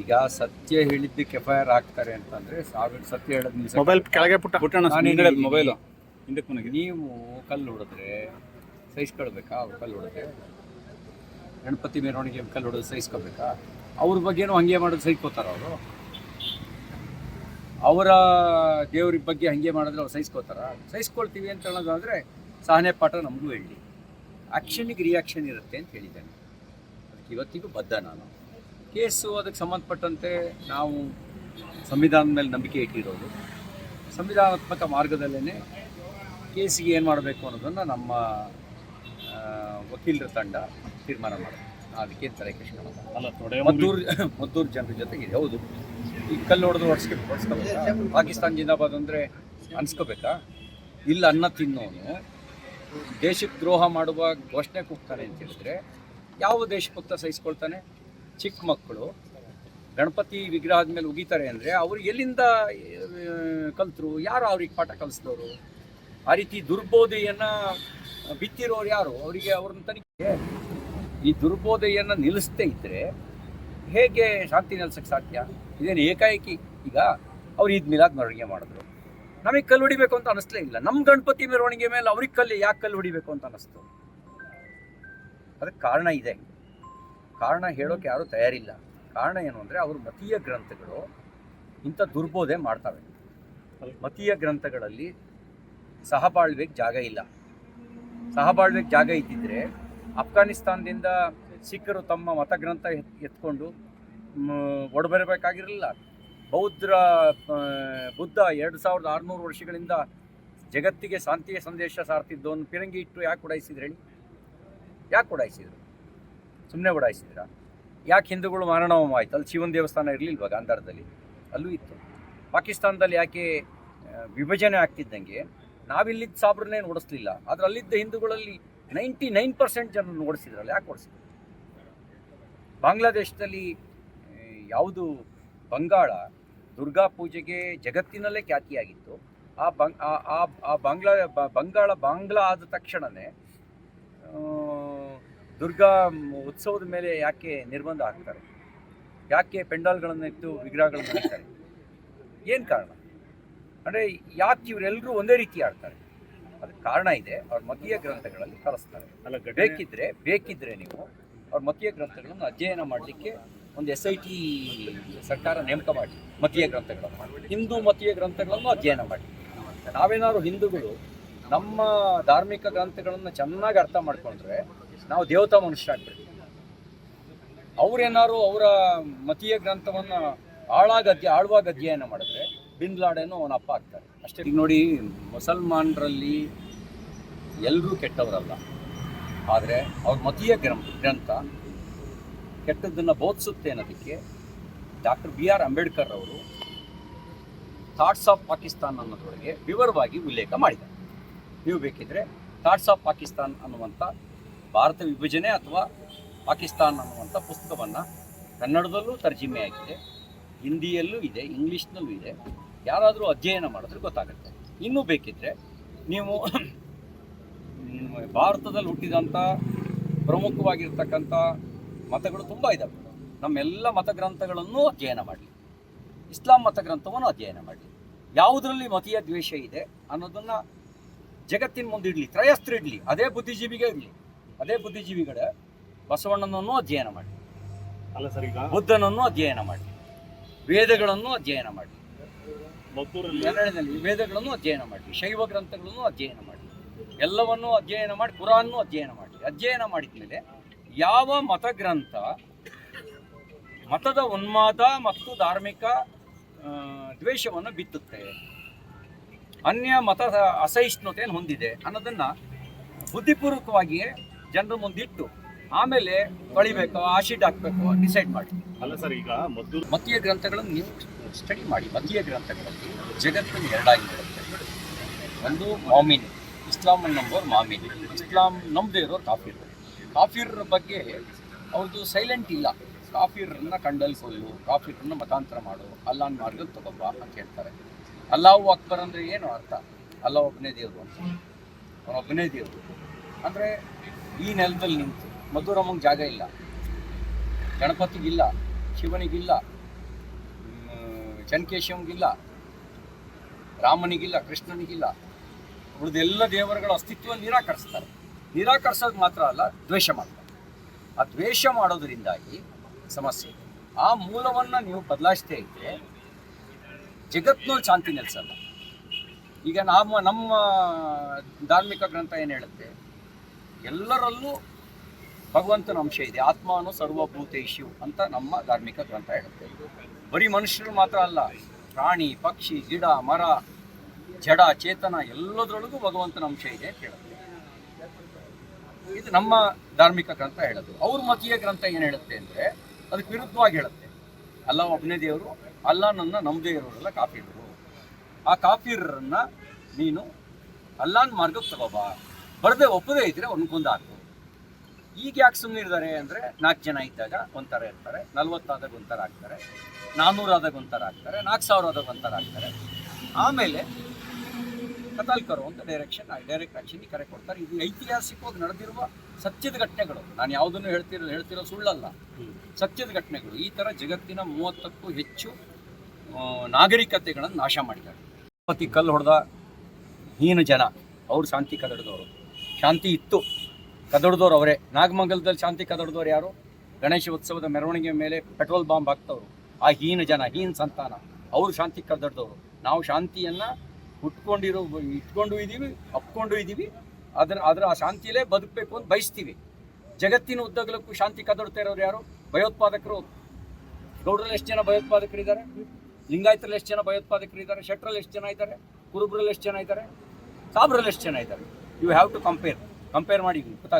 ಈಗ ಸತ್ಯ ಹೇಳಿದ್ದಕ್ಕೆ ಎಫ್ ಐ ಆರ್ ಹಾಕ್ತಾರೆ ಅಂತಂದ್ರೆ ಸಾವಿರ ಸತ್ಯ ಹೇಳೋದು ನಿಲ್ಸಕ್ಕೆ ಮೊಬೈಲ್ ಕೆಳಗೆ ಪುಟ್ಟ. ಪುಟ್ಟಣ ಮೊಬೈಲು. ಹಿಂದಕ್ಕೆ ಮನೆಗೆ. ನೀವು ಕಲ್ಲು ಹೊಡೆದ್ರೆ ಸಹಿಸ್ಕೊಳ್ಬೇಕಾ ಅವ್ರು ಕಲ್ಲು ಹೊಡೆದ್ರೆ? ಗಣಪತಿ ಮೆರವಣಿಗೆ ಕಲ್ಲು ಹೊಡೆದು ಸಹಿಸ್ಕೋಬೇಕಾ ಅವ್ರ ಬಗ್ಗೆನೂ ಹಂಗೆ ಮಾಡೋದು ಸಹಿಸ್ಕೋತಾರ ಅವರು? ಅವರ ದೇವ್ರ ಬಗ್ಗೆ ಹಂಗೆ ಮಾಡಿದ್ರೆ ಅವ್ರು ಸಹಿಸ್ಕೋತಾರ ಸಹಿಸ್ಕೊಳ್ತೀವಿ ಅಂತ ಹೇಳೋದಾದ್ರೆ ಸಹನೆ ಪಾಠ ನಮಗೂ ಹೇಳಿ. ಆ್ಯಕ್ಷನಿಗೆ ರಿಯಾಕ್ಷನ್ ಇರುತ್ತೆ ಅಂತ ಹೇಳಿದ್ದೇನೆ. ಅದಕ್ಕೆ ಇವತ್ತಿಗೂ ಬದ್ಧ ನಾನು. ಕೇಸು ಅದಕ್ಕೆ ಸಂಬಂಧಪಟ್ಟಂತೆ ನಾವು ಸಂವಿಧಾನದ ಮೇಲೆ ನಂಬಿಕೆ ಇಟ್ಟಿರೋದು. ಸಂವಿಧಾನಾತ್ಮಕ ಮಾರ್ಗದಲ್ಲೇ ಕೇಸಿಗೆ ಏನು ಮಾಡಬೇಕು ಅನ್ನೋದನ್ನು ನಮ್ಮ ವಕೀಲರ ತಂಡ ತೀರ್ಮಾನ ಮಾಡೋದು ಅದಕ್ಕೆ ತಲೆ ಕೃಷ್ಣ ಮದ್ದೂರು ಮದ್ದೂರು ಜನರ ಜೊತೆಗಿದೆ ಹೌದು. ಈ ಕಲ್ಲು ಹೊಡೆದು ಹೊಡ್ಸ್ಕೋಬೇಕಾ? ಪಾಕಿಸ್ತಾನ ಜಿಂದಾಬಾದ್ ಅಂದರೆ ಅನ್ಸ್ಕೋಬೇಕಾ? ಇಲ್ಲ ಅನ್ನ ತಿನ್ನೋನು. ದೇಶಕ್ಕೆ ದ್ರೋಹ ಮಾಡುವ ಘೋಷಣೆ ಕೂಗ್ತಾನೆ ಅಂತ ಹೇಳಿದ್ರೆ ಯಾವ ದೇಶಭಕ್ತ ಸಹಿಸ್ಕೊಳ್ತಾನೆ? ಚಿಕ್ಕ ಮಕ್ಕಳು, ಗಣಪತಿ ವಿಗ್ರಹದ ಮೇಲೆ ಉಗಿತಾರೆ ಅಂದರೆ ಅವ್ರು ಎಲ್ಲಿಂದ ಕಲ್ತರು? ಯಾರು ಅವ್ರಿಗೆ ಪಾಠ ಕಲಿಸಿದವರು? ಆ ರೀತಿ ದುರ್ಬೋಧೆಯನ್ನು ಬಿತ್ತಿರೋರು ಯಾರು? ಅವರಿಗೆ ಅವ್ರನ್ನ ತನಿಖೆ ಈ ದುರ್ಬೋಧೆಯನ್ನು ನಿಲ್ಲಿಸದೇ ಇದ್ದರೆ ಹೇಗೆ ಶಾಂತಿ ನೆಲೆಸಕ್ಕೆ ಸಾಧ್ಯ? ಇದೇನು ಏಕಾಏಕಿ? ಈಗ ಅವ್ರು ಇದ್ ಮಿಲಾದ್ ಮೆರವಣಿಗೆ ಮಾಡಿದ್ರು. ನಮಗೆ ಕಲ್ಲು ಹೊಡಿಬೇಕು ಅಂತ ಅನಿಸ್ಲೇ ಇಲ್ಲ. ನಮ್ಮ ಗಣಪತಿ ಮೆರವಣಿಗೆ ಮೇಲೆ ಅವ್ರಿಗೆ ಕಲ್ಲು ಯಾಕೆ ಕಲ್ಲು ಹೊಡಿಬೇಕು ಅಂತ ಅನಿಸ್ತು? ಅದಕ್ಕೆ ಕಾರಣ ಇದೆ. ಕಾರಣ ಹೇಳೋಕೆ ಯಾರೂ ತಯಾರಿಲ್ಲ. ಕಾರಣ ಏನು ಅಂದರೆ ಅವರು ಮತೀಯ ಗ್ರಂಥಗಳು ಇಂಥ ದುರ್ಬೋಧೆ ಮಾಡ್ತವೆ ಮತೀಯ ಗ್ರಂಥಗಳಲ್ಲಿ ಸಹಬಾಳ್ವೆಗೆ ಜಾಗ ಇಲ್ಲ. ಸಹಬಾಳ್ವೆಗೆ ಜಾಗ ಇದ್ದಿದ್ರೆ ಅಫ್ಘಾನಿಸ್ತಾನದಿಂದ ಸಿಖ್ಖರು ತಮ್ಮ ಮತಗ್ರಂಥ ಎತ್- ಎತ್ಕೊಂಡು ಒಡಬರಬೇಕಾಗಿರಲಿಲ್ಲ. ಬೌದ್ಧರ ಬುದ್ಧ ಎರಡು ಸಾವಿರದ ಆರುನೂರು ವರ್ಷಗಳಿಂದ ಜಗತ್ತಿಗೆ ಶಾಂತಿಯ ಸಂದೇಶ ಸಾರ್ತಿದ್ದವನು. ಪಿರಂಗಿ ಇಟ್ಟು ಯಾಕೆ ಉಡಾಯಿಸಿದ್ರು ಹೇಳಿ ಯಾಕೆ ಉಡಾಯಿಸಿದ್ರು? ಸುಮ್ಮನೆ ಓಡಾಯಿಸಿದ್ರ ಯಾಕೆ ಹಿಂದೂಗಳು ಮಾರಣಹೋಮ ಆಯ್ತು ಅಲ್ಲಿ ಶಿವನ ದೇವಸ್ಥಾನ ಇರಲಿಲ್ವ ಗಾಂಧಾರದಲ್ಲಿ? ಅಲ್ಲೂ ಇತ್ತು. ಪಾಕಿಸ್ತಾನದಲ್ಲಿ ಯಾಕೆ ವಿಭಜನೆ ಆಗ್ತಿದ್ದಂಗೆ ನಾವಿಲ್ಲಿದ್ದ ಸಾಬ್ರನ್ನೇನು ಓಡಿಸ್ಲಿಲ್ಲ. ಆದರೆ ಅಲ್ಲಿದ್ದ ಹಿಂದೂಗಳಲ್ಲಿ ನೈಂಟಿ ನೈನ್ ಪರ್ಸೆಂಟ್ ಜನ ಓಡಿಸಿದ್ರಲ್ಲ, ಯಾಕೆ ಓಡಿಸಿದ್ರು? ಬಾಂಗ್ಲಾದೇಶದಲ್ಲಿ ಯಾವುದು ಬಂಗಾಳ ದುರ್ಗಾ ಪೂಜೆಗೆ ಜಗತ್ತಿನಲ್ಲೇ ಖ್ಯಾತಿಯಾಗಿತ್ತು. ಆ ಬಂಗ್, ಆ- ಬಾಂಗ್ಲಾ ಬಂಗಾಳ, ಬಾಂಗ್ಲಾ ಆದ ತಕ್ಷಣವೇ ದುರ್ಗಾ ಉತ್ಸವದ ಮೇಲೆ ಯಾಕೆ ನಿರ್ಬಂಧ ಹಾಕ್ತಾರೆ? ಯಾಕೆ ಪೆಂಡಾಲ್ಗಳನ್ನು ಇಟ್ಟು ವಿಗ್ರಹಗಳನ್ನು ಹಾಕ್ತಾರೆ ಏನು ಕಾರಣ? ಅಂದರೆ ಯಾಕೆ ಇವರೆಲ್ಲರೂ ಒಂದೇ ರೀತಿ ಆಡ್ತಾರೆ ಅದಕ್ಕೆ ಕಾರಣ ಇದೆ. ಅವ್ರ ಮತೀಯ ಗ್ರಂಥಗಳಲ್ಲಿ ಕಲಿಸ್ತಾರೆ ಅಲ್ಲ ಬೇಕಿದ್ರೆ ಬೇಕಿದ್ರೆ ನೀವು ಅವ್ರ ಮತೀಯ ಗ್ರಂಥಗಳನ್ನು ಅಧ್ಯಯನ ಮಾಡಲಿಕ್ಕೆ ಒಂದು ಎಸ್ ಐ ಟಿ ಸರ್ಕಾರ ನೇಮಕ ಮಾಡಿ ಮತೀಯ ಗ್ರಂಥಗಳನ್ನು ಹಿಂದೂ ಮತೀಯ ಗ್ರಂಥಗಳನ್ನು ಅಧ್ಯಯನ ಮಾಡಿ. ನಾವೇನಾದ್ರು ಹಿಂದೂಗಳು ನಮ್ಮ ಧಾರ್ಮಿಕ ಗ್ರಂಥಗಳನ್ನು ಚೆನ್ನಾಗಿ ಅರ್ಥ ಮಾಡ್ಕೊಂಡ್ರೆ ನಾವು ದೇವತಾ ಮನುಷ್ಯರಾಗ್ಬಿಡ್ತೀವಿ ಅವರೇನಾದ್ರು ಅವರ ಮತೀಯ ಗ್ರಂಥವನ್ನು ಆಳಾಗ ಆಳ್ವಾಗ ಅಧ್ಯಯನ ಮಾಡಿದ್ರೆ ಬಿನ್ ಲಾಡೆನು ಅವನ ಅಪ್ಪ ಆಗ್ತಾರೆ. ಅಷ್ಟೇ ಈಗ ನೋಡಿ ಮುಸಲ್ಮಾನರಲ್ಲಿ ಎಲ್ಲರೂ ಕೆಟ್ಟವರಲ್ಲ. ಆದರೆ ಅವ್ರ ಮತೀಯ ಗ್ರಂಥ ಗ್ರಂಥ ಕೆಟ್ಟದ್ದನ್ನು ಬೋಧಿಸುತ್ತೆ ಅನ್ನೋದಕ್ಕೆ ಡಾಕ್ಟರ್ ಬಿ ಆರ್ ಅಂಬೇಡ್ಕರ್ ಅವರು ಥಾಟ್ಸ್ ಆಫ್ ಪಾಕಿಸ್ತಾನ್ ಅನ್ನೋದ್ರೊಳಗೆ ವಿವರವಾಗಿ ಉಲ್ಲೇಖ ಮಾಡಿದ್ದಾರೆ. ನೀವು ಬೇಕಿದ್ರೆ ಥಾಟ್ಸ್ ಆಫ್ ಪಾಕಿಸ್ತಾನ್ ಅನ್ನುವಂಥ ಭಾರತ ವಿಭಜನೆ ಅಥವಾ ಪಾಕಿಸ್ತಾನ ಅನ್ನುವಂಥ ಪುಸ್ತಕವನ್ನು ಕನ್ನಡದಲ್ಲೂ ತರ್ಜಿಮೆ ಆಗಿದೆ, ಹಿಂದಿಯಲ್ಲೂ ಇದೆ, ಇಂಗ್ಲೀಷ್ನಲ್ಲೂ ಇದೆ. ಯಾರಾದರೂ ಅಧ್ಯಯನ ಮಾಡಿದ್ರೆ ಗೊತ್ತಾಗುತ್ತೆ. ಇನ್ನೂ ಬೇಕಿದ್ದರೆ ನೀವು ಭಾರತದಲ್ಲಿ ಹುಟ್ಟಿದಂಥ ಪ್ರಮುಖವಾಗಿರ್ತಕ್ಕಂಥ ಮತಗಳು ತುಂಬ ಇದ್ದಾವೆ ನಮ್ಮೆಲ್ಲ ಮತಗ್ರಂಥಗಳನ್ನು ಅಧ್ಯಯನ ಮಾಡಲಿ. ಇಸ್ಲಾಂ ಮತಗ್ರಂಥವನ್ನು ಅಧ್ಯಯನ ಮಾಡಲಿ. ಯಾವುದರಲ್ಲಿ ಮತೀಯ ದ್ವೇಷ ಇದೆ ಅನ್ನೋದನ್ನು ಜಗತ್ತಿನ ಮುಂದೆ ಇಡಲಿ ತ್ರಯಸ್ತ್ರ ಇಡಲಿ, ಅದೇ ಬುದ್ಧಿಜೀವಿಗೆ ಇರಲಿ ಅದೇ ಬುದ್ಧಿಜೀವಿಗಳ ಬಸವಣ್ಣನನ್ನು ಅಧ್ಯಯನ ಮಾಡಿ. ಅಲ್ಲ ಸರ್ ಈಗ ಬುದ್ಧನನ್ನು ಅಧ್ಯಯನ ಮಾಡಿ. ವೇದಗಳನ್ನು ಅಧ್ಯಯನ ಮಾಡಿ. ಕನ್ನಡದಲ್ಲಿ ವೇದಗಳನ್ನು ಅಧ್ಯಯನ ಮಾಡಿ. ಶೈವ ಗ್ರಂಥಗಳನ್ನು ಅಧ್ಯಯನ ಮಾಡಿ. ಎಲ್ಲವನ್ನೂ ಅಧ್ಯಯನ ಮಾಡಿ ಕುರಾನ್ನು ಅಧ್ಯಯನ ಮಾಡಿ. ಅಧ್ಯಯನ ಮಾಡಿದ ಮೇಲೆ ಯಾವ ಮತಗ್ರಂಥ ಮತದ ಉನ್ಮಾದ ಮತ್ತು ಧಾರ್ಮಿಕ ದ್ವೇಷವನ್ನು ಬಿತ್ತುತ್ತೆ ಅನ್ಯ ಮತದ ಅಸಹಿಷ್ಣುತೆಯನ್ನು ಹೊಂದಿದೆ ಅನ್ನೋದನ್ನ ಬುದ್ಧಿಪೂರ್ವಕವಾಗಿಯೇ ಜನರ ಮುಂದಿಟ್ಟು ಆಮೇಲೆ ತೊಳಿಬೇಕು ಆಶಿಡ್ ಹಾಕಬೇಕು ಡಿಸೈಡ್ ಮಾಡಿ. ಅಲ್ಲ ಸರ್ ಈಗ ಮದ್ದು ಮತೀಯ ಗ್ರಂಥಗಳನ್ನು ನೀವು ಸ್ಟಡಿ ಮಾಡಿ. ಮತೀಯ ಗ್ರಂಥಗಳಲ್ಲಿ ಜಗತ್ತನ್ನು ಎರಡಾಗಿ ನೋಡುತ್ತೆ. ಒಂದು ಮಾಮಿನ್ ಇಸ್ಲಾಂ ನಂಬೋರು ಮಾಮಿನ್. ಇಸ್ಲಾಂ ನಂಬದೇ ಇರೋ ಕಾಫಿರ್. ಕಾಫಿರ್ ಬಗ್ಗೆ ಅವ್ರದ್ದು ಸೈಲೆಂಟ್ ಇಲ್ಲ. ಕಾಫಿರನ್ನ ಕಂಡಲ್ ಕೊಯ್ಯು ಕಾಫಿರನ್ನ ಮತಾಂತರ ಮಾಡು ಅಲ್ಲಾನ್ ಮಾರ್ಗ ತಗೊಬ್ಬ ಅಂತ ಹೇಳ್ತಾರೆ. ಅಲ್ಲಾಹು ಅಕ್ಬರ್ ಅಂದರೆ ಏನು ಅರ್ಥ? ಅಲ್ಲ ಒಬ್ಬನೇ ದೇವರು ಅಂತ. ಅವನೊಬ್ಬನೇ ದೇವರು. ಅಂದರೆ ಈ ನೆಲದಲ್ಲಿ ನಿಂತು ಮಧುರಮ್ಮಂಗೆ ಜಾಗ ಇಲ್ಲ. ಗಣಪತಿಗಿಲ್ಲ, ಶಿವನಿಗಿಲ್ಲ ಚನ್ಕೇಶವಂಗಿಲ್ಲ, ರಾಮನಿಗಿಲ್ಲ, ಕೃಷ್ಣನಿಗಿಲ್ಲ. ಉಳಿದೆಲ್ಲ ದೇವರುಗಳ ಅಸ್ತಿತ್ವ ನಿರಾಕರಿಸ್ತಾರೆ. ನಿರಾಕರಿಸೋದು ಮಾತ್ರ ಅಲ್ಲ, ದ್ವೇಷ ಮಾಡ್ತಾರೆ. ಆ ದ್ವೇಷ ಮಾಡೋದರಿಂದಾಗಿ ಸಮಸ್ಯೆ ಆ ಮೂಲವನ್ನು ನೀವು ಬದಲಾಯಿಸ್ತೇ ಇದ್ದರೆ ಜಗತ್ನೂ ಶಾಂತಿ ನೆಲೆಸಲ್ಲ. ಈಗ ನಮ್ಮ ನಮ್ಮ ಧಾರ್ಮಿಕ ಗ್ರಂಥ ಏನು ಹೇಳುತ್ತೆ? ಎಲ್ಲರಲ್ಲೂ ಭಗವಂತನ ಅಂಶ ಇದೆ. ಆತ್ಮಾನು ಸರ್ವಭೂತೇಶು ಅಂತ ನಮ್ಮ ಧಾರ್ಮಿಕ ಗ್ರಂಥ ಹೇಳುತ್ತೆ. ಬರೀ ಮನುಷ್ಯರು ಮಾತ್ರ ಅಲ್ಲ, ಪ್ರಾಣಿ, ಪಕ್ಷಿ, ಗಿಡ, ಮರ, ಜಡ, ಚೇತನ ಎಲ್ಲದರೊಳಗೂ ಭಗವಂತನ ಅಂಶ ಇದೆ ಅಂತ ಹೇಳುತ್ತೆ. ಇದು ನಮ್ಮ ಧಾರ್ಮಿಕ ಗ್ರಂಥ ಹೇಳೋದು. ಅವ್ರ ಮತೀಯ ಗ್ರಂಥ ಏನು ಹೇಳುತ್ತೆ ಅಂದರೆ, ಅದಕ್ಕೆ ವಿರುದ್ಧವಾಗಿ ಹೇಳುತ್ತೆ. ಅಲ್ಲ ಒಬ್ಬನೇ ದೇವರು, ಅಲ್ಲ ನನ್ನ ನಮ್ಮದೇ ಇರೋರೆಲ್ಲ ಕಾಫಿರು. ಆ ಕಾಫಿರನ್ನ ನೀನು ಅಲ್ಲಾನ್ ಮಾರ್ಗಕ್ಕೆ ತಗೋಬಾ. ಬರದೆ ಒಪ್ಪದೇ ಇದ್ದರೆ ಅವ್ರಿಗೊಂದು ಆಗ್ಬೋದು ಈಗ ಯಾಕೆ ಸುಮ್ಮನೆ ಇದ್ದಾರೆ ಅಂದರೆ ನಾಲ್ಕು ಜನ ಇದ್ದಾಗ ಒಂಥರ ಇರ್ತಾರೆ. ನಲ್ವತ್ತಾದಾಗ ಒಂಥರ ಆಗ್ತಾರೆ. ನಾನ್ನೂರಾದಾಗ ಒಂಥರ ಆಗ್ತಾರೆ. ನಾಲ್ಕು ಸಾವಿರ ಆದಾಗ ಒಂಥರ ಆಗ್ತಾರೆ. ಆಮೇಲೆ ಕತಾಲ್ಕರು ಅಂತ ಡೈರೆಕ್ಷನ್ ಡೈರೆಕ್ಟ್ ಆಕ್ಷನ್ ಕರೆ ಕೊಡ್ತಾರೆ. ಇದು ಐತಿಹಾಸಿಕವಾಗಿ ನಡೆದಿರುವ ಸತ್ಯದ ಘಟನೆಗಳು. ನಾನು ಯಾವುದನ್ನು ಹೇಳ್ತಿರೋ ಹೇಳ್ತಿರೋ ಸುಳ್ಳಲ್ಲ. ಸತ್ಯದ ಘಟನೆಗಳು. ಈ ಥರ ಜಗತ್ತಿನ ಮೂವತ್ತಕ್ಕೂ ಹೆಚ್ಚು ನಾಗರಿಕತೆಗಳನ್ನು ನಾಶ ಮಾಡಿದ್ದಾರೆ. ಪತಿ ಕಲ್ಲು ಹೊಡೆದ ಹೀನ ಜನ. ಅವರು ಶಾಂತಿ ಕದಡಿದವರು. ಶಾಂತಿ ಇತ್ತು. ಕದಡ್ದವ್ರು ಅವರೇ. ನಾಗಮಂಗಲದಲ್ಲಿ ಶಾಂತಿ ಕದಡ್ದವ್ರು ಯಾರು? ಗಣೇಶ ಉತ್ಸವದ ಮೆರವಣಿಗೆ ಮೇಲೆ ಪೆಟ್ರೋಲ್ ಬಾಂಬ್ ಹಾಕ್ತವ್ರು. ಆ ಹೀನ ಜನ, ಹೀನ ಸಂತಾನ. ಅವರು ಶಾಂತಿ ಕದಡ್ದವ್ರು ನಾವು ಶಾಂತಿಯನ್ನು ಹುಟ್ಕೊಂಡಿರೋ ಇಟ್ಕೊಂಡು ಇದ್ದೀವಿ ಅಪ್ಕೊಂಡು ಇದ್ದೀವಿ ಅದರ ಅದರ ಆ ಶಾಂತಿಯಲ್ಲೇ ಬದುಕಬೇಕು ಅಂತ ಬಯಸ್ತೀವಿ. ಜಗತ್ತಿನ ಉದ್ದಗಲಕ್ಕೂ ಶಾಂತಿ ಕದಡ್ತಾ ಇರೋರು ಯಾರು? ಭಯೋತ್ಪಾದಕರು. ಗೌಡ್ರಲ್ಲಿ ಎಷ್ಟು ಜನ ಭಯೋತ್ಪಾದಕರು ಇದ್ದಾರೆ ಲಿಂಗಾಯತರಲ್ಲಿ ಎಷ್ಟು ಜನ ಭಯೋತ್ಪಾದಕರಿದ್ದಾರೆ? ಶೆಟ್ರಲ್ಲಿ ಎಷ್ಟು ಜನ ಇದ್ದಾರೆ? ಕುರುಬ್ರಲ್ಲಿ ಎಷ್ಟು ಜನ ಇದ್ದಾರೆ? ಸಾಬ್ರಲ್ಲಿ ಎಷ್ಟು ಜನ ಇದ್ದಾರೆ? You have to compare compare ಮಾಡಿ